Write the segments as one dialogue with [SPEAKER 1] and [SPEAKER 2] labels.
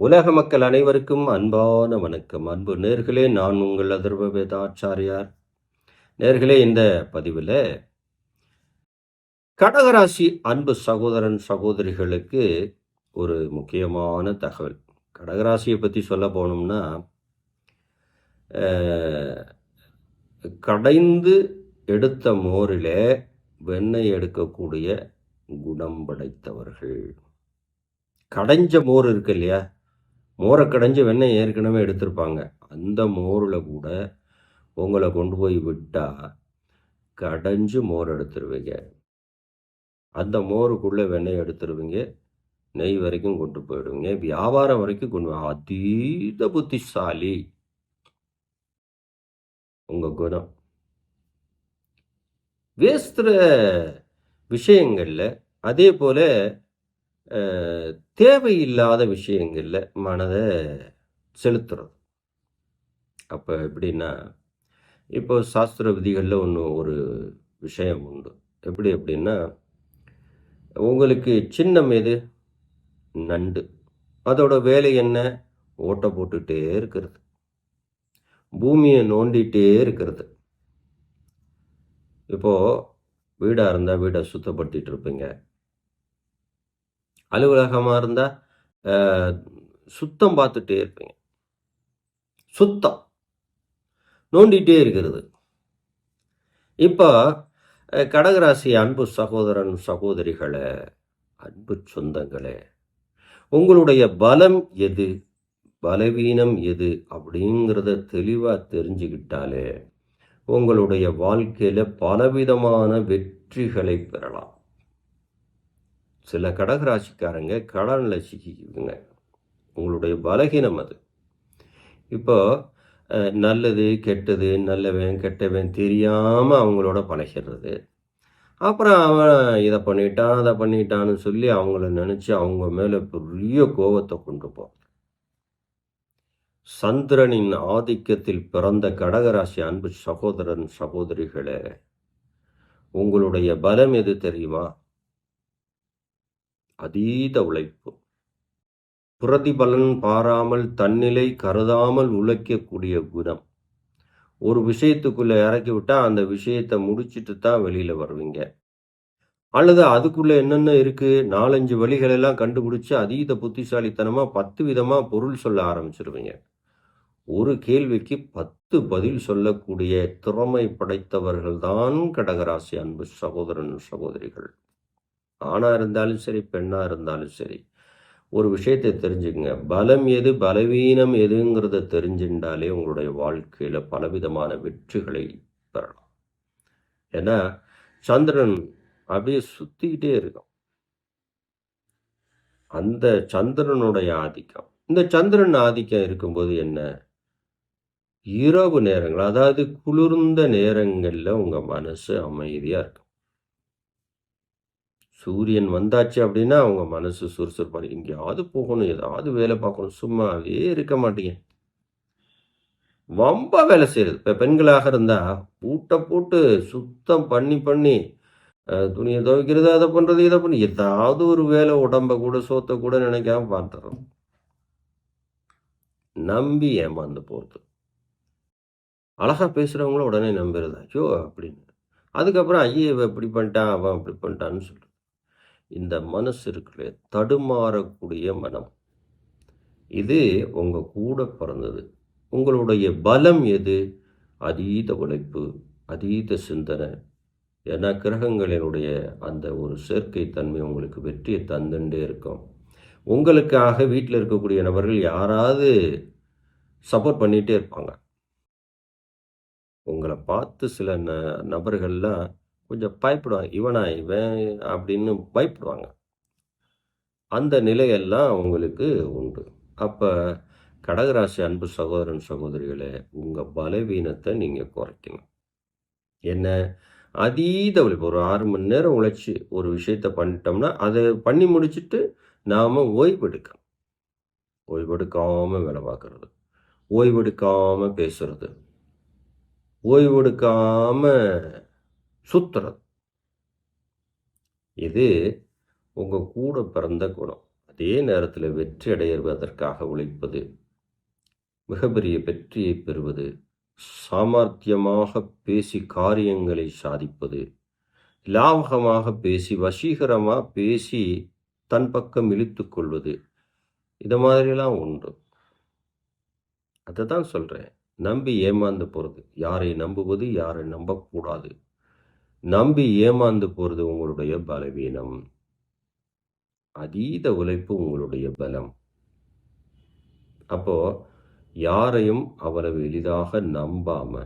[SPEAKER 1] உலக மக்கள் அனைவருக்கும் அன்பான வணக்கம். அன்பு நேர்களே நான் உங்கள் அதர்வ வேதாச்சாரியார் நேர்களே இந்த பதிவில் கடகராசி அன்பு சகோதரன் சகோதரிகளுக்கு ஒரு முக்கியமான தகவல். கடகராசியை பற்றி சொல்ல போனோம்னா கடைந்து எடுத்த மோரிலே வெண்ணெய் எடுக்கக்கூடிய குணம் படைத்தவர்கள். கடைஞ்ச மோர் இருக்கு இல்லையா? மோரை கடைஞ்சு வெண்ணெய் ஏற்கனவே எடுத்திருப்பாங்க. அந்த மோரில் கூட உங்களை கொண்டு போய் விட்டால் கடைஞ்சு மோர் எடுத்துருவீங்க. அந்த மோருக்குள்ளே வெண்ணெய் எடுத்துருவீங்க. நெய் வரைக்கும் கொண்டு போயிடுவீங்க. வியாபாரம் வரைக்கும் கொண்டு அதீத புத்திசாலி. உங்கள் குணம். வேஸ்திர விஷயங்கள்ல அதே போல் தேவையில்லாத விஷயங்களில் மனதை செலுத்துறது. அப்போ எப்படின்னா இப்போ சாஸ்திர விதிகளில் ஒன்று ஒரு விஷயம் உண்டு. எப்படி அப்படின்னா உங்களுக்கு சின்னம் எது? நண்டு. அதோட வேலை என்ன? ஓட்டை போட்டுகிட்டே இருக்கிறது. பூமியை நோண்டிகிட்டே இருக்கிறது. இப்போது வீடாக இருந்தால் வீடை சுத்தப்படுத்திகிட்டு இருப்பீங்க. அலுவலகமாக இருந்தால் சுத்தம் பார்த்துட்டே இருப்பீங்க. சுத்தம். நோண்டிகிட்டே இருக்கிறது. இப்போ கடகராசி அன்பு சகோதரன் சகோதரிகளே அன்பு சொந்தங்களே உங்களுடைய பலம் எது? பலவீனம் எது? அப்படிங்கிறத தெளிவாக தெரிஞ்சுக்கிட்டாலே உங்களுடைய வாழ்க்கையில் பலவிதமான வெற்றிகளை பெறலாம். சில கடகராசிக்காரங்க கடனில் சிக்கிக்குதுங்க. உங்களுடைய பலகீனம் அது. இப்போ நல்லது கெட்டது நல்லவன் கெட்டவன் தெரியாமல் அவங்களோட பழகிறது அப்புறம் அவன் இதை பண்ணிட்டான் அதை பண்ணிட்டான்னு சொல்லி அவங்கள நினச்சி அவங்க மேலே பெரிய கோபத்தை கொண்டு போ. சந்திரனின் ஆதிக்கத்தில் பிறந்த கடகராசி அன்பு சகோதரன் சகோதரிகளே உங்களுடைய பலம் எது தெரியுமா? அதீத உழைப்பு. பிரதிபலன் பாராமல் தன்னிலை கருதாமல் உழைக்கக்கூடிய குணம். ஒரு விஷயத்துக்குள்ள இறக்கி விட்டா அந்த விஷயத்தை முடிச்சிட்டு தான் வெளியில வருவீங்க. அல்லது அதுக்குள்ள என்னென்ன இருக்கு? நாலஞ்சு வழிகளெல்லாம் கண்டுபிடிச்சி கண்டுபிடிச்சு அதீத புத்திசாலித்தனமா பத்து விதமா பொருள் சொல்ல ஆரம்பிச்சிருவீங்க. ஒரு கேள்விக்கு பத்து பதில் சொல்லக்கூடிய திறமை படைத்தவர்கள் தான் கடகராசி அன்பு சகோதரன் சகோதரிகள். ஆணாக இருந்தாலும் சரி பெண்ணா இருந்தாலும் சரி. ஒரு விஷயத்தை தெரிஞ்சுக்கங்க. பலம் எது பலவீனம் எதுங்கிறத தெரிஞ்சுட்டாலே உங்களுடைய வாழ்க்கையில பலவிதமான வெற்றிகளை பெறலாம். ஏன்னா சந்திரன் அப்படியே சுற்றிக்கிட்டே இருக்கும் அந்த சந்திரனுடைய ஆதிக்கம். இந்த சந்திரன் ஆதிக்கம் இருக்கும்போது என்ன? இரவு நேரங்கள் அதாவது குளிர்ந்த நேரங்களில் உங்க மனசு அமைதியாக இருக்கும். சூரியன் வந்தாச்சு அப்படின்னா அவங்க மனசு சுறுசுறுப்பாக எங்கேயாவது போகணும் ஏதாவது வேலை பார்க்கணும். சும்மாவே இருக்க மாட்டீங்க. ரொம்ப வேலை செய்யறது. இப்போ பெண்களாக இருந்தால் பூட்டை போட்டு சுத்தம் பண்ணி பண்ணி துணியை துவைக்கிறது அதை பண்ணுறது இதை பண்ணி ஏதாவது ஒரு வேலை உடம்ப கூட சோத்தை கூட நினைக்காம பார்த்துறோம் நம்பி ஏமாந்து போகிறது அழகா பேசுகிறவங்கள உடனே நம்புறது. ஐயோ அப்படின்னு. அதுக்கப்புறம் ஐயோ இவன் இப்படி பண்ணிட்டான் அவன் அப்படி பண்ணிட்டான்னு சொல்றது. இந்த மனசு இருக்குல்ல தடுமாறக்கூடிய மனம். இது உங்கள் கூட பிறந்தது. உங்களுடைய பலம் எது? அதீத உழைப்பு அதீத சிந்தனை. ஏன்னா கிரகங்களினுடைய அந்த ஒரு சேர்க்கை தன்மை உங்களுக்கு வெற்றியை தந்துட்டே இருக்கும். உங்களுக்காக வீட்டில் இருக்கக்கூடிய நபர்கள் யாராவது சப்போர்ட் பண்ணிகிட்டே இருப்பாங்க. உங்களை பார்த்து சில ந நபர்கள்லாம் கொஞ்சம் பயப்படுவாங்க. இவனா இவன் அப்படின்னு பயப்படுவாங்க. அந்த நிலையெல்லாம் உங்களுக்கு உண்டு. அப்போ கடகராசி அன்பு சகோதரன் சகோதரிகளே உங்கள் பலவீனத்தை நீங்கள் குறைக்கணும். என்ன? அதீத உழைப்பு ஒரு ஆறு மணி நேரம் உழைச்சி ஒரு விஷயத்த பண்ணிட்டோம்னா அதை பண்ணி முடிச்சுட்டு நாம் ஓய்வெடுக்கணும் ஓய்வெடுக்காமல் வேலை பார்க்குறது. ஓய்வெடுக்காமல் பேசுறது. ஓய்வெடுக்காமல் சுத்துறது. இது உங்கள் கூட பிறந்த குணம். அதே நேரத்தில் வெற்றி அடைவதற்காக உழைப்பது. மிகப்பெரிய வெற்றியை பெறுவது. சாமர்த்தியமாக பேசி காரியங்களை சாதிப்பது. லாவகமாக பேசி வசீகரமாக பேசி தன் பக்கம் இழுத்து கொள்வது. இது மாதிரிலாம் உண்டு. அதை தான் சொல்கிறேன் நம்பி ஏமாந்து போகிறது யாரை நம்புவது யாரை நம்பக்கூடாது. நம்பி ஏமாந்து போகிறது உங்களுடைய பலவீனம். அதீத உழைப்பு உங்களுடைய பலம். அப்போ யாரையும் அவ்வளவு எளிதாக நம்பாம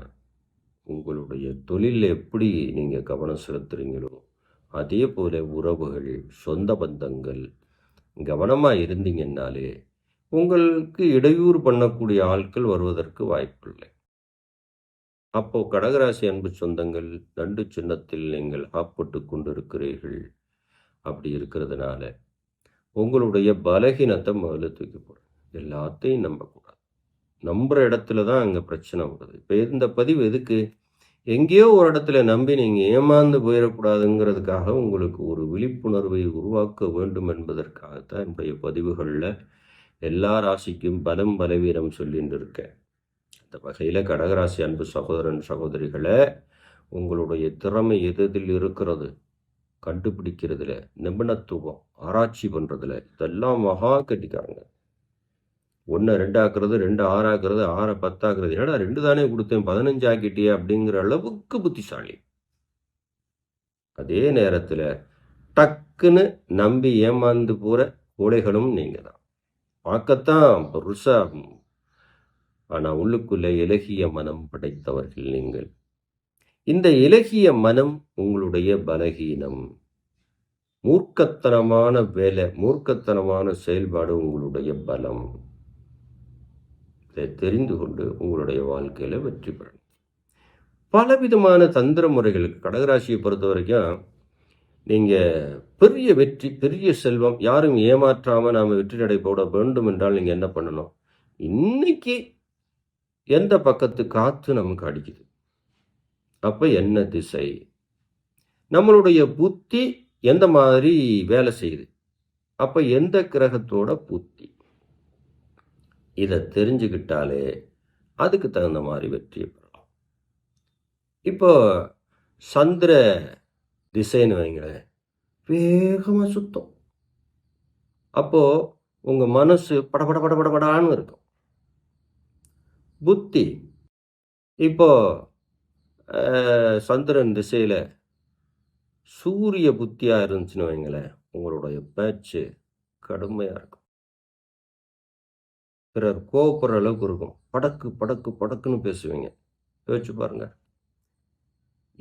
[SPEAKER 1] உங்களுடைய தொழிலில் எப்படி நீங்கள் கவனம் செலுத்துறீங்களோ அதே போல உறவுகள் சொந்த பந்தங்கள் கவனமாக இருந்தீங்கன்னாலே உங்களுக்கு இடையூறு பண்ணக்கூடிய ஆட்கள் வருவதற்கு வாய்ப்பில்லை. அப்போ கடகராசி அன்பு சொந்தங்கள் தண்டு சின்னத்தில் நீங்கள் ஆப்பட்டு கொண்டிருக்கிறீர்கள். அப்படி இருக்கிறதுனால உங்களுடைய பலகீனத்தை முதல்ல தூக்கி போடுங்க எல்லாத்தையும் நம்பக்கூடாது. நம்புகிற இடத்துல தான் அங்கே பிரச்சனை வருது. இப்போ இந்த பதிவு எதுக்கு? எங்கேயோ ஒரு இடத்துல நம்பி நீங்கள் ஏமாந்து போயிடக்கூடாதுங்கிறதுக்காக உங்களுக்கு ஒரு விழிப்புணர்வை உருவாக்க வேண்டும் என்பதற்காகத்தான் என்னுடைய பதிவுகளில் எல்லா ராசிக்கும் பலம் பலவீனம் சொல்லிட்டு இருக்கேன். இந்த வகையில் கடகராசி அன்பு சகோதரன் சகோதரிகளை உங்களுடைய திறமை எதில் இருக்கிறது? கண்டுபிடிக்கிறதுல நிபுணத்துவம் ஆராய்ச்சி பண்ணுறதுல இதெல்லாம் மகா கட்டிக்காரங்க. ஒன்று ரெண்டாக்குறது ரெண்டு ஆறாக்குறது ஆறை பத்தாக்குறது ஏன்னா ரெண்டு தானே கொடுத்தேன் பதினஞ்சு ஆக்கிட்டியே அப்படிங்கிற அளவுக்கு புத்திசாலி. அதே நேரத்தில் டக்குன்னு நம்பி ஏமாந்து போகிற கோழைகளும் நீங்கள் தான் பார்க்கத்தான் பெருசாக ஆனால் உள்ளுக்குள்ளே இலகிய மனம் படைத்தவர்கள் நீங்கள். இந்த இலகிய மனம் உங்களுடைய பலகீனம். மூர்க்கத்தனமான வேலை மூர்க்கத்தனமான செயல்பாடு உங்களுடைய பலம். இதை தெரிந்து கொண்டு உங்களுடைய வாழ்க்கையில் வெற்றி பெறணும். பலவிதமான தந்திர முறைகளுக்கு கடகராசியை பொறுத்த வரைக்கும் நீங்கள் பெரிய வெற்றி பெரிய செல்வம் யாரும் ஏமாற்றாமல் நாம் வெற்றி நடை போட வேண்டும் என்றால் நீங்கள் என்ன பண்ணணும்? இன்னைக்கு எந்த பக்கத்து காற்று நமக்கு அடிக்குது அப்போ என்ன திசை? நம்மளுடைய புத்தி எந்த மாதிரி வேலை செய்யுது? அப்போ எந்த கிரகத்தோட புத்தி? இதை தெரிஞ்சுக்கிட்டாலே அதுக்கு தகுந்த மாதிரி வெற்றியை பெறலாம். இப்போ சந்திர திசைன்னு வைங்களேன் வேகமாக சுத்தம். அப்போது உங்கள் மனசு படபட படபடபடான்னு இருக்கும். புத்தி. இப்போ சந்திரன் திசையில் சூரிய புத்தியாக இருந்துச்சுன்னு வைங்களேன் உங்களுடைய பேச்சு கடுமையாக இருக்கும். பிறர் கோவப்படுற அளவுக்கு இருக்கும். படக்கு படக்கு படக்குன்னு பேசுவீங்க. யோசிச்சு பாருங்க.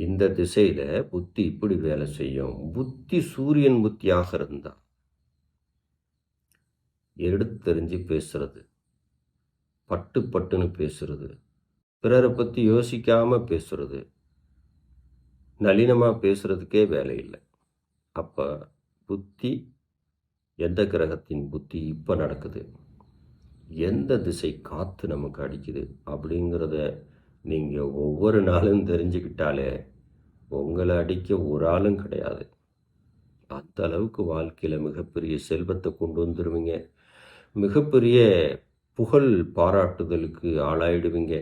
[SPEAKER 1] இந்த திசையில் புத்தி இப்படி வேலை செய்யும். புத்தி சூரியன் புத்தியாக இருந்தா எடுத்தெறிஞ்சு பேசுறது பட்டு பட்டுன்னு பேசுறது. பிறரை பற்றி யோசிக்காம பேசுறது. நளினமாக பேசுறதுக்கே வேலை இல்லை. அப்போ புத்தி எந்த கிரகத்தின் புத்தி இப்போ நடக்குது? எந்த திசை காற்று நமக்கு அடிக்குது? அப்படிங்கிறத நீங்கள் ஒவ்வொரு நாளும் தெரிஞ்சுக்கிட்டாலே உங்களை அடிக்க ஒரு ஆளும் கிடையாது. அந்த அளவுக்கு வாழ்க்கையில் மிகப்பெரிய செல்வத்தை கொண்டு வந்துடுவீங்க மிகப்பெரிய புகழ் பாராட்டுதலுக்கு ஆளாயிடுவீங்க.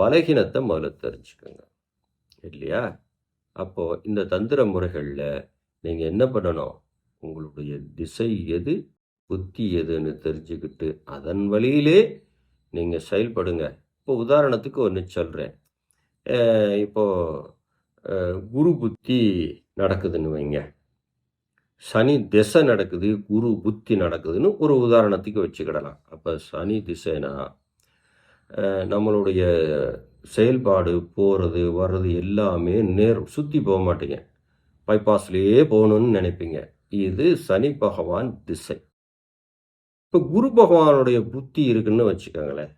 [SPEAKER 1] பலகீனத்தை முதல்ல தெரிஞ்சுக்கோங்க. இல்லையா? அப்போது இந்த தந்திர முறைகளில் நீங்கள் என்ன பண்ணணும்? உங்களுடைய திசை எது? புத்தி எதுன்னு தெரிஞ்சுக்கிட்டு அதன் வழியிலே நீங்கள் செயல்படுங்க. இப்போ உதாரணத்துக்கு ஒன்று சொல்கிறேன் இப்போது குரு புத்தி நடக்குதுன்னு வைங்க. சனி திசை நடக்குது குரு புத்தி நடக்குதுன்னு ஒரு உதாரணத்துக்கு வச்சுக்கிடலாம். அப்போ சனி திசைனா நம்மளுடைய செயல்பாடு போகிறது வர்றது எல்லாமே நேர் சுற்றி போக மாட்டீங்க. பைபாஸ்லேயே போகணும்னு நினைப்பீங்க. இது சனி பகவான் திசை. இப்போ குரு பகவானுடைய புத்தி இருக்குன்னு வச்சுக்கோங்களேன்.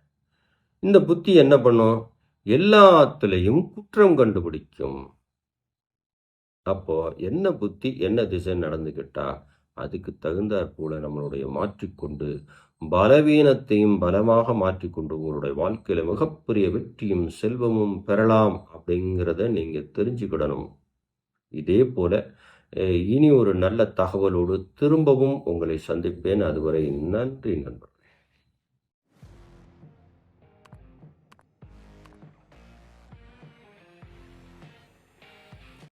[SPEAKER 1] இந்த புத்தி என்ன பண்ணும்? எல்லாத்துலேயும் குற்றம் கண்டுபிடிக்கும். அப்போது என்ன புத்தி என்ன திசை நடந்துக்கிட்டா அதுக்கு தகுந்தாற் போல நம்மளுடைய மாற்றிக்கொண்டு பலவீனத்தையும் பலமாக மாற்றிக்கொண்டு உங்களுடைய வாழ்க்கையில் மிகப்பெரிய வெற்றியும் செல்வமும் பெறலாம் அப்படிங்கிறத நீங்கள் தெரிஞ்சுக்கிடணும். இதே போல இனி ஒரு நல்ல தகவலோடு திரும்பவும் உங்களை சந்திப்பேன். அதுவரை நன்றி நண்பர்